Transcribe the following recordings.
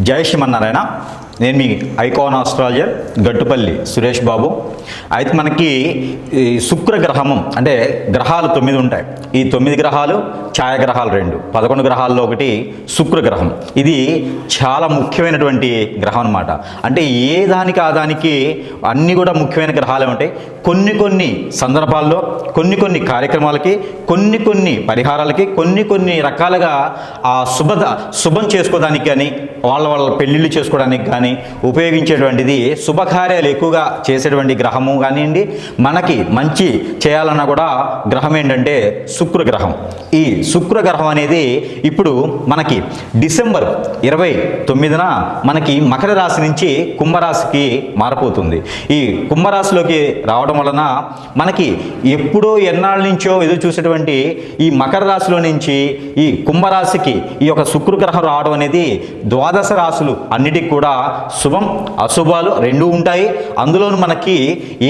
జై శ్రీమన్నారాయణ. నేను మీ ఐకాన్ ఆస్ట్రాలజర్ గట్టుపల్లి సురేష్ బాబు. అయితే మనకి ఈ శుక్రగ్రహము అంటే గ్రహాలు తొమ్మిది ఉంటాయి. ఈ తొమ్మిది గ్రహాలు ఛాయాగ్రహాలు రెండు. పదకొండు గ్రహాల్లో ఒకటి శుక్ర గ్రహం ఇది చాలా ముఖ్యమైనటువంటి గ్రహం అనమాట అంటే ఏ దానికి ఆ దానికి అన్నీ కూడా ముఖ్యమైన గ్రహాలు ఉంటాయి. కొన్ని కొన్ని సందర్భాల్లో కొన్ని కొన్ని కార్యక్రమాలకి కొన్ని కొన్ని పరిహారాలకి కొన్ని కొన్ని రకాలుగా ఆ శుభ శుభం చేసుకోవడానికి కానీ వాళ్ళ వాళ్ళ పెళ్ళిళ్ళు చేసుకోవడానికి కానీ ఉపయోగించేటువంటిది శుభకార్యాలు ఎక్కువగా చేసేటువంటి గ్రహము కానివ్వండి మనకి మంచి చేయాలన్నా కూడా గ్రహం ఏంటంటే శుక్ర గ్రహం ఈ శుక్ర గ్రహం అనేది ఇప్పుడు మనకి డిసెంబర్ ఇరవై తొమ్మిదిన మనకి మకర రాశి నుంచి కుంభరాశికి మారిపోతుంది ఈ కుంభరాశిలోకి రావడం వలన మనకి ఎప్పుడో ఎన్నాళ్ళ నుంచో ఎదురు చూసేటువంటి ఈ మకర రాశిలో నుంచి ఈ కుంభరాశికి ఈ యొక్క శుక్ర గ్రహం రావడం అనేది ద్వాదశ రాశులు అన్నిటికి కూడా శుభం అశుభాలు రెండు ఉంటాయి. అందులోను మనకి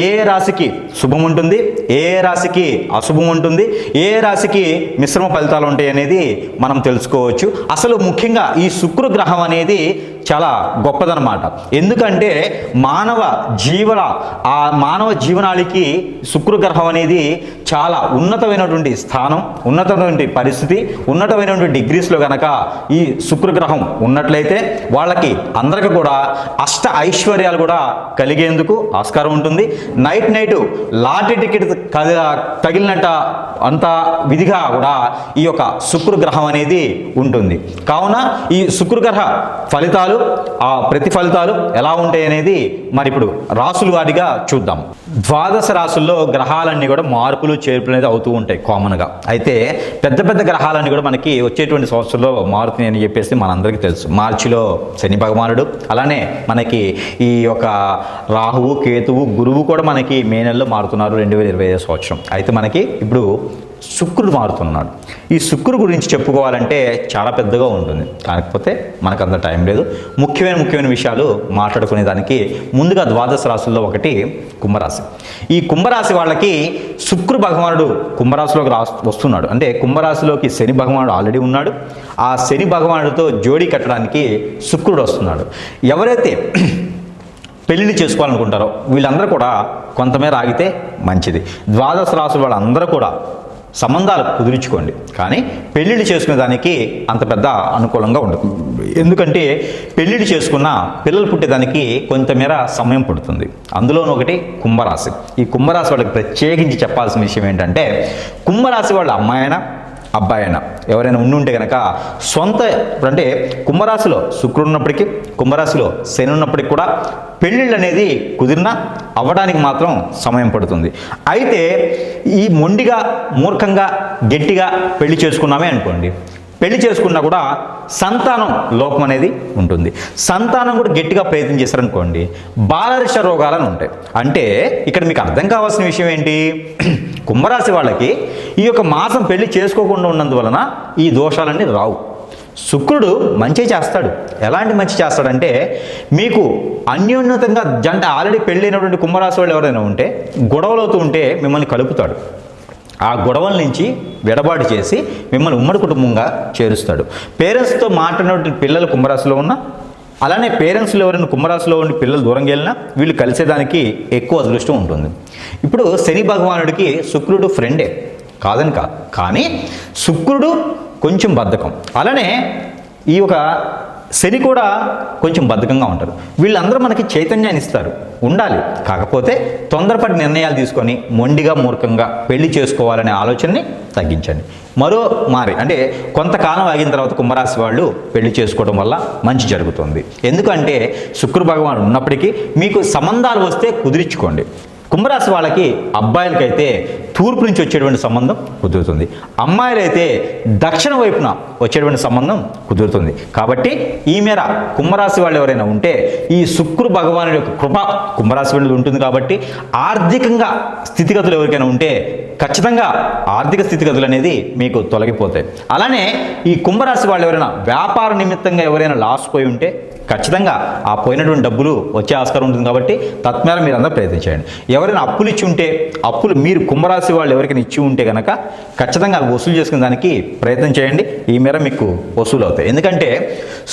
ఏ రాశికి శుభం ఉంటుంది ఏ రాశికి అశుభం ఉంటుంది ఏ రాశికి మిశ్రమ ఫలితాలు ఉంటాయి అనేది మనం తెలుసుకోవచ్చు. అసలు ముఖ్యంగా ఈ శుక్ర గ్రహం అనేది చాలా గొప్పదనమాట ఎందుకంటే మానవ జీవన ఆ మానవ జీవనానికి శుక్రగ్రహం అనేది చాలా ఉన్నతమైనటువంటి స్థానం ఉన్నతమైనటువంటి పరిస్థితి ఉన్నతమైనటువంటి డిగ్రీస్లో కనుక ఈ శుక్ర గ్రహం ఉన్నట్లయితే వాళ్ళకి అందరికీ కూడా అష్ట ఐశ్వర్యాలు కూడా కలిగేందుకు ఆస్కారం ఉంటుంది. నైట్ నైట్ లాటరీ టికెట్ తగిలినట్ట అంత విధిగా కూడా ఈ యొక్క శుక్రగ్రహం అనేది ఉంటుంది. కావున ఈ శుక్రగ్రహ ఫలితాలు ఆ ప్రతిఫలితాలు ఎలా ఉంటాయి అనేది మరి ఇప్పుడు రాసుల వారిగా చూద్దాం. ద్వాదశ రాసుల్లో గ్రహాలన్నీ కూడా మార్పులు చేర్పులు అనేది అవుతూ ఉంటాయి కామన్గా. అయితే పెద్ద పెద్ద గ్రహాలన్నీ కూడా మనకి వచ్చేటువంటి సంవత్సరంలో మారుతున్నాయి అని చెప్పేసి మనందరికీ తెలుసు. మార్చిలో శని భగవానుడు అలానే మనకి ఈ యొక్క రాహువు కేతువు గురువు కూడా మనకి మే నెలలో మారుతున్నారు రెండు వేల ఇరవై ఐదు సంవత్సరం. అయితే మనకి ఇప్పుడు శుక్రుడు మారుతున్నాడు. ఈ శుక్రుడు గురించి చెప్పుకోవాలంటే చాలా పెద్దగా ఉంటుంది. కాకపోతే మనకు అంత టైం లేదు. ముఖ్యమైన ముఖ్యమైన విషయాలు మాట్లాడుకునే దానికి ముందుగా ద్వాదశ రాశుల్లో ఒకటి కుంభరాశి. ఈ కుంభరాశి వాళ్ళకి శుక్రు భగవానుడు కుంభరాశిలోకి రా వస్తున్నాడు. అంటే కుంభరాశిలోకి శని భగవానుడు ఆల్రెడీ ఉన్నాడు. ఆ శని భగవానుడితో జోడీ కట్టడానికి శుక్రుడు వస్తున్నాడు. ఎవరైతే పెళ్ళిళ్ళు చేసుకోవాలనుకుంటారో వీళ్ళందరూ కూడా కొంతమేర ఆగితే మంచిది. ద్వాదశ రాసుల వాళ్ళందరూ కూడా సంబంధాలు కుదుర్చుకోండి. కానీ పెళ్ళిళ్ళు చేసుకునే దానికి అంత పెద్ద అనుకూలంగా ఉండదు. ఎందుకంటే పెళ్ళిళ్ళు చేసుకున్న పిల్లలు పుట్టేదానికి కొంతమేర సమయం పడుతుంది. అందులోనూ ఒకటి కుంభరాశి. ఈ కుంభరాశి వాళ్ళకి ప్రత్యేకించి చెప్పాల్సిన విషయం ఏంటంటే కుంభరాశి వాళ్ళ అమ్మాయినా అబ్బాయి అయినా. ఎవరైనా ఉండుంటే కనుక సొంత అంటే కుంభరాశిలో శుక్రుడు ఉన్నప్పటికీ కుంభరాశిలో శని ఉన్నప్పటికీ కూడా పెళ్ళిళ్ళు అనేది కుదిరినా అవ్వడానికి మాత్రం సమయం పడుతుంది. అయితే ఈ మొండిగా మూర్ఖంగా గట్టిగా పెళ్ళి చేసుకున్నామే అనుకోండి. పెళ్ళి చేసుకున్నా కూడా సంతానం లోపం అనేది ఉంటుంది. సంతానం కూడా గట్టిగా ప్రయత్నం చేశారనుకోండి బాలరిష రోగాలను ఉంటాయి. అంటే ఇక్కడ మీకు అర్థం కావాల్సిన విషయం ఏంటి? కుంభరాశి వాళ్ళకి ఈ యొక్క మాసం పెళ్ళి చేసుకోకుండా ఉన్నందువలన ఈ దోషాలన్నీ రావు. శుక్రుడు మంచి చేస్తాడు. ఎలాంటి మంచి చేస్తాడంటే మీకు అన్యోన్యతంగా జంట ఆల్రెడీ పెళ్ళైనటువంటి కుంభరాశి వాళ్ళు ఎవరైనా ఉంటే గొడవలవుతూ ఉంటే మిమ్మల్ని కలుపుతాడు. ఆ గొడవల నుంచి విడబాటు చేసి మిమ్మల్ని ఉమ్మడి కుటుంబంగా చేరుస్తాడు. పేరెంట్స్తో మాట్లాడిన పిల్లలు కుంభరాశిలో ఉన్న అలానే పేరెంట్స్లో ఎవరైనా కుంభరాశిలో ఉండి పిల్లలు దూరంగా వెళ్ళినా వీళ్ళు కలిసేదానికి ఎక్కువ అదృష్టం ఉంటుంది. ఇప్పుడు శని భగవానుడికి శుక్రుడు ఫ్రెండే కాదని కాదు కానీ శుక్రుడు కొంచెం బద్ధకం. అలానే ఈ ఒక శని కూడా కొంచెం బద్ధకంగా ఉంటారు. వీళ్ళందరూ మనకి చైతన్యాన్ని ఇస్తారు. ఉండాలి. కాకపోతే తొందరపడి నిర్ణయాలు తీసుకొని మొండిగా మూర్ఖంగా పెళ్ళి చేసుకోవాలనే ఆలోచనని తగ్గించండి. మరో మారి అంటే కొంతకాలం ఆగిన తర్వాత కుంభరాశి వాళ్ళు పెళ్ళి చేసుకోవడం వల్ల మంచి జరుగుతుంది. ఎందుకంటే శుక్ర భగవానుడు ఉన్నప్పటికీ మీకు సంబంధాలు వస్తే కుదిరించుకోండి. కుంభరాశి వాళ్ళకి అబ్బాయిలకైతే తూర్పు నుంచి వచ్చేటువంటి సంబంధం కుదురుతుంది. అమ్మాయిలైతే దక్షిణ వైపున వచ్చేటువంటి సంబంధం కుదురుతుంది. కాబట్టి ఈ మేర కుంభరాశి వాళ్ళు ఎవరైనా ఉంటే ఈ శుక్రు భగవానుడి యొక్క కృప కుంభరాశి వాళ్ళు ఉంటుంది కాబట్టి ఆర్థికంగా స్థితిగతులు ఎవరికైనా ఉంటే ఖచ్చితంగా ఆర్థిక స్థితిగతులు అనేది మీకు తొలగిపోతాయి. అలానే ఈ కుంభరాశి వాళ్ళు ఎవరైనా వ్యాపార నిమిత్తంగా ఎవరైనా లాస్ పోయి ఉంటే ఖచ్చితంగా ఆ పోయినటువంటి డబ్బులు వచ్చే ఆస్కారం ఉంటుంది కాబట్టి తత్మేర మీరు అందరూ ప్రయత్నించండి. ఎవరైనా అప్పులు ఇచ్చి ఉంటే అప్పులు మీరు కుంభరాశి వాళ్ళు ఎవరికైనా ఇచ్చి ఉంటే కనుక ఖచ్చితంగా అది వసూలు చేసుకునే దానికి ప్రయత్నం చేయండి. ఈ మేర మీకు వసూలు అవుతాయి ఎందుకంటే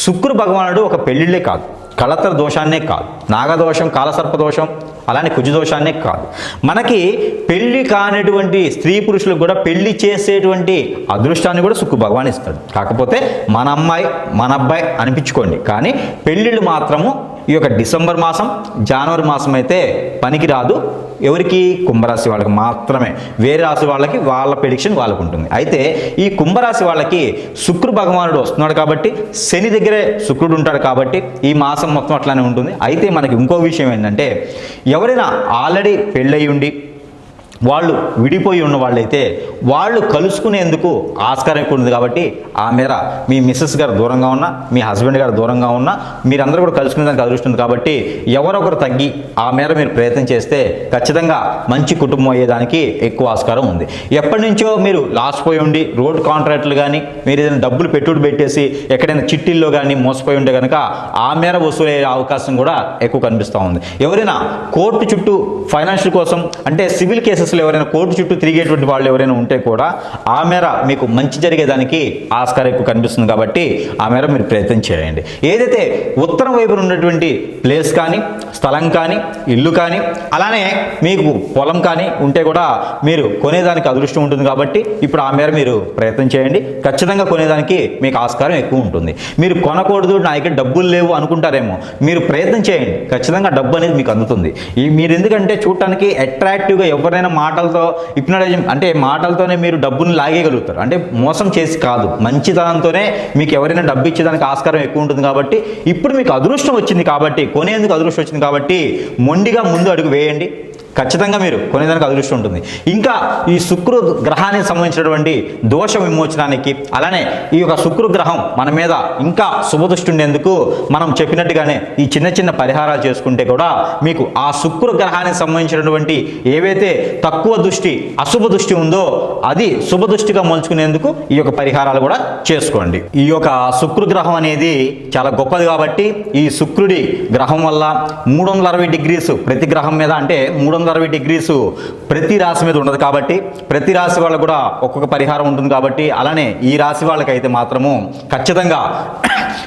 శుక్ర భగవానుడు ఒక పెళ్ళిళ్ళే కాదు. కళత్ర దోషాన్నే కాదు. నాగదోషం కాలసర్ప దోషం అలానే కుజదోషాన్నే కాదు. మనకి పెళ్ళి కానిటువంటి స్త్రీ పురుషులకు కూడా పెళ్ళి చేసేటువంటి అదృష్టాన్ని కూడా సుక్కు భగవాన్ ఇస్తాడు. కాకపోతే మన అమ్మాయి మన అబ్బాయి అనిపించుకోండి. కానీ పెళ్ళిళ్ళు మాత్రము ఈ యొక్క డిసెంబర్ మాసం జనవరి మాసం అయితే పనికి రాదు ఎవరికి? కుంభరాశి వాళ్ళకి మాత్రమే. వేరే రాశి వాళ్ళకి వాళ్ళ ప్రిడిక్షన్ వాళ్ళకు ఉంటుంది. అయితే ఈ కుంభరాశి వాళ్ళకి శుక్ర భగవానుడు వస్తున్నాడు కాబట్టి శని దగ్గరే శుక్రుడు ఉంటాడు కాబట్టి ఈ మాసం మొత్తం అట్లానే ఉంటుంది. అయితే మనకి ఇంకో విషయం ఏంటంటే ఎవరైనా ఆల్రెడీ పెళ్ళయి ఉండి వాళ్ళు విడిపోయి ఉన్న వాళ్ళైతే వాళ్ళు కలుసుకునేందుకు ఆస్కారం ఎక్కువ ఉంది కాబట్టి ఆ మేర మీ మిస్సెస్ గారు దూరంగా ఉన్నా మీ హస్బెండ్ గారు దూరంగా ఉన్నా మీరందరూ కూడా కలుసుకునేదానికి అదృష్టం కాబట్టి ఎవరొకరు తగ్గి ఆ మేర మీరు ప్రయత్నం చేస్తే ఖచ్చితంగా మంచి కుటుంబం అయ్యేదానికి ఎక్కువ ఆస్కారం ఉంది. ఎప్పటి నుంచో మీరు లాస్ట్ పోయి ఉండి రోడ్ కాంట్రాక్ట్లు కానీ మీరు ఏదైనా డబ్బులు పెట్టుబడి పెట్టేసి ఎక్కడైనా చిట్టీల్లో కానీ మోసపోయి ఉంటే కనుక ఆ మేర వసూలయ్యే అవకాశం కూడా ఎక్కువ కనిపిస్తూ ఉంది. ఎవరైనా కోర్టు చుట్టూ ఫైనాన్షియల్ కోసం అంటే సివిల్ కేసెస్లో ఎవరైనా కోర్టు చుట్టూ తిరిగేటువంటి వాళ్ళు ఎవరైనా ఉంటే కూడా ఆ మేర మీకు మంచి జరిగేదానికి ఆస్కారం ఎక్కువ కనిపిస్తుంది కాబట్టి ఆ మేర మీరు ప్రయత్నం చేయండి. ఏదైతే ఉత్తరం వైపున ఉన్నటువంటి ప్లేస్ కానీ స్థలం కానీ ఇల్లు కానీ అలానే మీకు పొలం కానీ ఉంటే కూడా మీరు కొనేదానికి అదృష్టం ఉంటుంది కాబట్టి ఇప్పుడు ఆ మేర మీరు ప్రయత్నం చేయండి. ఖచ్చితంగా కొనేదానికి మీకు ఆస్కారం ఎక్కువ ఉంటుంది. మీరు కొనకూడదు నా దగ్గర డబ్బులు లేవు అనుకుంటారేమో మీరు ప్రయత్నం చేయండి. ఖచ్చితంగా డబ్బు అనేది మీకు అందుతుంది. ఈ మీరు ఎందుకంటే చూడటానికి అట్రాక్టివ్గా ఎవరైనా మాటలతో హిప్నటైజం అంటే మాటలతోనే మీరు డబ్బును లాగేయగలుగుతారు. అంటే మోసం చేసి కాదు మంచితనంతోనే మీకు ఎవరైనా డబ్బు ఇచ్చేదానికి ఆస్కారం ఎక్కువ ఉంటుంది కాబట్టి ఇప్పుడు మీకు అదృష్టం వచ్చింది కాబట్టి కొనేందుకు అదృష్టం వచ్చింది కాబట్టి మొండిగా ముందు అడుగు వేయండి. ఖచ్చితంగా మీరు కొనేదానికి అదృష్టం ఉంటుంది. ఇంకా ఈ శుక్రు గ్రహానికి సంబంధించినటువంటి దోష విమోచనానికి అలానే ఈ యొక్క శుక్రు గ్రహం మన మీద ఇంకా శుభదృష్టి ఉండేందుకు మనం చెప్పినట్టుగానే ఈ చిన్న చిన్న పరిహారాలు చేసుకుంటే కూడా మీకు ఆ శుక్రు గ్రహానికి సంబంధించినటువంటి ఏవైతే తక్కువ దృష్టి అశుభ దృష్టి ఉందో అది శుభ దృష్టిగా మలుచుకునేందుకు ఈ యొక్క పరిహారాలు కూడా చేసుకోండి. ఈ యొక్క శుక్రు గ్రహం అనేది చాలా గొప్పది కాబట్టి ఈ శుక్రుడి గ్రహం వల్ల మూడు వందల అరవై డిగ్రీస్ ప్రతి గ్రహం మీద అంటే మూడు వందల అరవై డిగ్రీస్ ప్రతి రాశి మీద ఉండదు కాబట్టి ప్రతి రాశి వాళ్ళకు కూడా ఒక్కొక్క పరిహారం ఉంటుంది కాబట్టి అలానే ఈ రాశి వాళ్ళకైతే మాత్రము ఖచ్చితంగా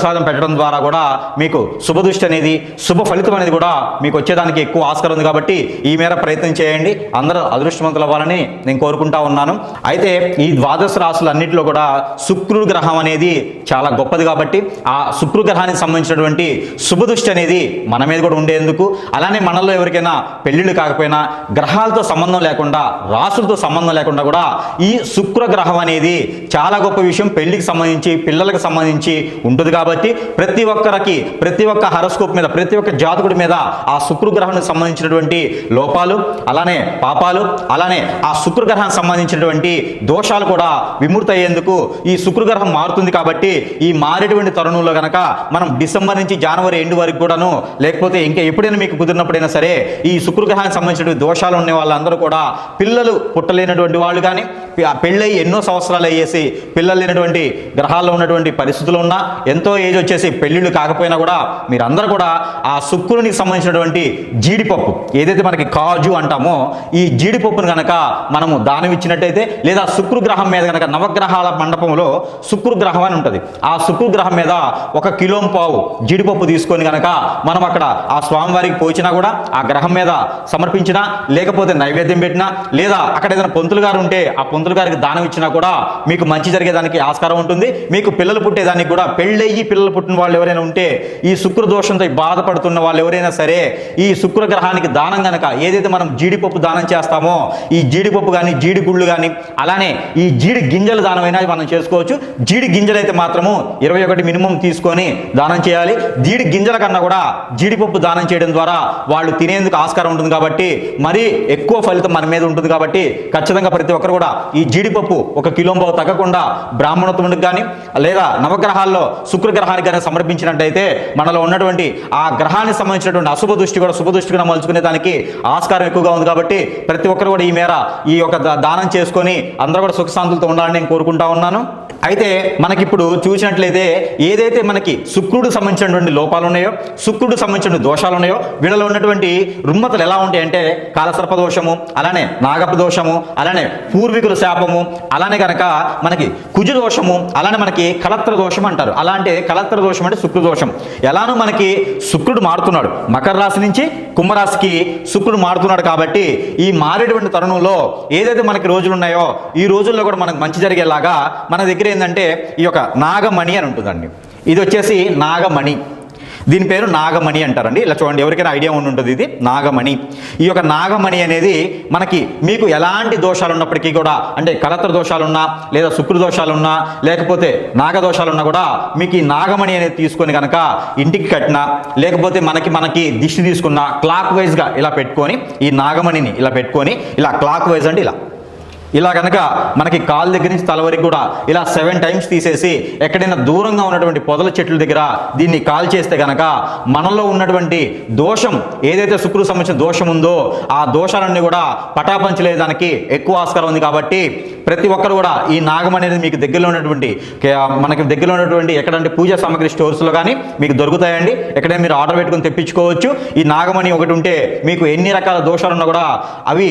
ప్రసాదం పెట్టడం ద్వారా కూడా మీకు శుభదృష్టి అనేది శుభ ఫలితం అనేది కూడా మీకు వచ్చేదానికి ఎక్కువ ఆస్కారం ఉంది కాబట్టి ఈ మేర ప్రయత్నం చేయండి. అందరూ అదృష్టవంతులు అవ్వాలని నేను కోరుకుంటా ఉన్నాను. అయితే ఈ ద్వాదశ రాశులు అన్నింటిలో కూడా శుక్రుడు గ్రహం అనేది చాలా గొప్పది కాబట్టి ఆ శుక్రు గ్రహానికి సంబంధించినటువంటి శుభదృష్టి అనేది మన మీద కూడా ఉండేందుకు అలానే మనలో ఎవరికైనా పెళ్ళిళ్ళు కాకపోయినా గ్రహాలతో సంబంధం లేకుండా రాసులతో సంబంధం లేకుండా కూడా ఈ శుక్ర గ్రహం అనేది చాలా గొప్ప విషయం. పెళ్ళికి సంబంధించి పిల్లలకు సంబంధించి ఉంటుంది కాబట్టి కాబట్టి ప్రతి ఒక్కరికి ప్రతి ఒక్క హరస్కోప్ మీద ప్రతి ఒక్క జాతకుడి మీద ఆ శుక్రగ్రహానికి సంబంధించినటువంటి లోపాలు అలానే పాపాలు అలానే ఆ శుక్రగ్రహానికి సంబంధించినటువంటి దోషాలు కూడా విముక్తి అయ్యేందుకు ఈ శుక్రగ్రహం మారుతుంది కాబట్టి ఈ మారేటువంటి తరుణంలో గనక మనం డిసెంబర్ నుంచి జనవరి ఎండ్ వరకు కూడాను లేకపోతే ఇంకా ఎప్పుడైనా మీకు కుదిరినప్పుడైనా సరే ఈ శుక్రగ్రహానికి సంబంధించినటువంటి దోషాలు ఉన్న వాళ్ళందరూ కూడా పిల్లలు పుట్టలేనటువంటి వాళ్ళు కానీ పెళ్ళయి ఎన్నో సంవత్సరాలు అయ్యేసి పిల్లలు లేనటువంటి గ్రహాల్లో ఉన్నటువంటి పరిస్థితులు ఉన్నా ఎంతో ఏజ్ వచ్చేసి పెళ్ళిళ్ళు కాకపోయినా కూడా మీరందరూ కూడా ఆ శుక్రునికి సంబంధించినటువంటి జీడిపప్పు ఏదైతే మనకి కాజు అంటామో ఈ జీడిపప్పును కనుక మనము దానం ఇచ్చినట్టయితే లేదా శుక్రగ్రహం మీద కనుక నవగ్రహాల మండపంలో శుక్రగ్రహం అని ఉంటుంది. ఆ శుక్రగ్రహం మీద ఒక కిలో పావు జీడిపప్పు తీసుకొని గనక మనం అక్కడ ఆ స్వామివారికి పోచినా కూడా ఆ గ్రహం మీద సమర్పించినా లేకపోతే నైవేద్యం పెట్టినా లేదా అక్కడ ఏదైనా పొంతులు గారు ఉంటే ఆ పొంతులు గారికి దానం ఇచ్చినా కూడా మీకు మంచి జరిగేదానికి ఆస్కారం ఉంటుంది. మీకు పిల్లలు పుట్టేదానికి కూడా పెళ్ళయ్యి పిల్లలు పుట్టిన వాళ్ళు ఎవరైనా ఉంటే ఈ శుక్ర దోషంతో బాధపడుతున్న వాళ్ళు ఎవరైనా సరే ఈ శుక్ర గ్రహానికి దానం గనక ఏదైతే మనం జీడిపప్పు దానం చేస్తామో ఈ జీడిపప్పు కానీ జీడి గుళ్ళు కానీ అలానే ఈ జీడి గింజలు దానమైనా మనం చేసుకోవచ్చు. జీడి గింజలైతే మాత్రము ఇరవై ఒకటి మినిమం తీసుకొని దానం చేయాలి. జీడి గింజల కన్నా కూడా జీడిపప్పు దానం చేయడం ద్వారా వాళ్ళు తినేందుకు ఆస్కారం ఉంటుంది కాబట్టి మరీ ఎక్కువ ఫలితం మన మీద ఉంటుంది కాబట్టి ఖచ్చితంగా ప్రతి ఒక్కరు కూడా ఈ జీడిపప్పు ఒక కిలో తగ్గకుండా బ్రాహ్మణత్వానికి కానీ లేదా నవగ్రహాల్లో శుక్ర శుక్రగ్రహానికి కనుక సమర్పించినట్టయితే మనలో ఉన్నటువంటి ఆ గ్రహానికి సంబంధించినటువంటి అశుభ దృష్టి కూడా శుభ దృష్టిగా మలుచుకునే దానికి ఆస్కారం ఎక్కువగా ఉంది కాబట్టి ప్రతి ఒక్కరు కూడా ఈ మేర ఈ యొక్క దానం చేసుకొని అందరూ కూడా సుఖశాంతులతో ఉండాలని నేను కోరుకుంటా ఉన్నాను. అయితే మనకిప్పుడు చూసినట్లయితే ఏదైతే మనకి శుక్రుడు సంబంధించినటువంటి లోపాలు ఉన్నాయో శుక్రుడు సంబంధించిన దోషాలు ఉన్నాయో వీళ్ళలో ఉన్నటువంటి రుమ్మతలు ఎలా ఉంటాయి అంటే కాలసర్ప దోషము అలానే నాగప దోషము అలానే పూర్వీకుల శాపము అలానే కనుక మనకి కుజు దోషము అలానే మనకి కలత్ర దోషం అంటారు. అలా అంటే కలత్ర దోషం అంటే శుక్రు దోషం. ఎలానో మనకి శుక్రుడు మారుతున్నాడు. మకర రాశి నుంచి కుంభరాశికి శుక్రుడు మారుతున్నాడు కాబట్టి ఈ మారేటువంటి తరుణంలో ఏదైతే మనకి రోజులు ఉన్నాయో ఈ రోజుల్లో కూడా మనకు మంచి జరిగేలాగా మన దగ్గర ఏంటంటే ఈ యొక్క నాగమణి అని ఉంటుందండి. ఇది వచ్చేసి నాగమణి. దీని పేరు నాగమణి అంటారండి. ఇలా చూడండి ఎవరికైనా ఐడియా ఉండి ఉంటుంది ఇది? నాగమణి. ఈ యొక్క నాగమణి అనేది మనకి మీకు ఎలాంటి దోషాలు ఉన్నప్పటికీ కూడా అంటే కలత్ర దోషాలున్నా లేదా శుక్ర దోషాలున్నా లేకపోతే నాగదోషాలున్నా కూడా మీకు ఈ నాగమణి అనేది తీసుకొని కనుక ఇంటికి కట్టినా లేకపోతే మనకి మనకి దిష్టి తీసుకున్న క్లాక్ వైజ్గా ఇలా పెట్టుకొని ఈ నాగమణిని ఇలా పెట్టుకొని ఇలా క్లాక్ వైజ్ అంటే ఇలా. ఇలా కనుక మనకి కాలు దగ్గర నుంచి తల వరకు కూడా ఇలా సెవెన్ టైమ్స్ తీసేసి ఎక్కడైనా దూరంగా ఉన్నటువంటి పొదల చెట్ల దగ్గర దీన్ని కాల్ చేస్తే కనుక మనలో ఉన్నటువంటి దోషం ఏదైతే శుక్రుడు సంబంధించిన దోషం ఉందో ఆ దోషాలన్నీ కూడా పటాపంచలేదానికి ఎక్కువ ఆస్కారం ఉంది కాబట్టి ప్రతి ఒక్కరు కూడా ఈ నాగం అనేది మీకు దగ్గరలో ఉన్నటువంటి మనకి దగ్గరలో ఉన్నటువంటి ఎక్కడంటే పూజా సామాగ్రి స్టోర్స్లో కానీ మీకు దొరుకుతాయండి. ఎక్కడైనా మీరు ఆర్డర్ పెట్టుకొని తెప్పించుకోవచ్చు. ఈ నాగమణి ఒకటి ఉంటే మీకు ఎన్ని రకాల దోషాలున్నా కూడా అవి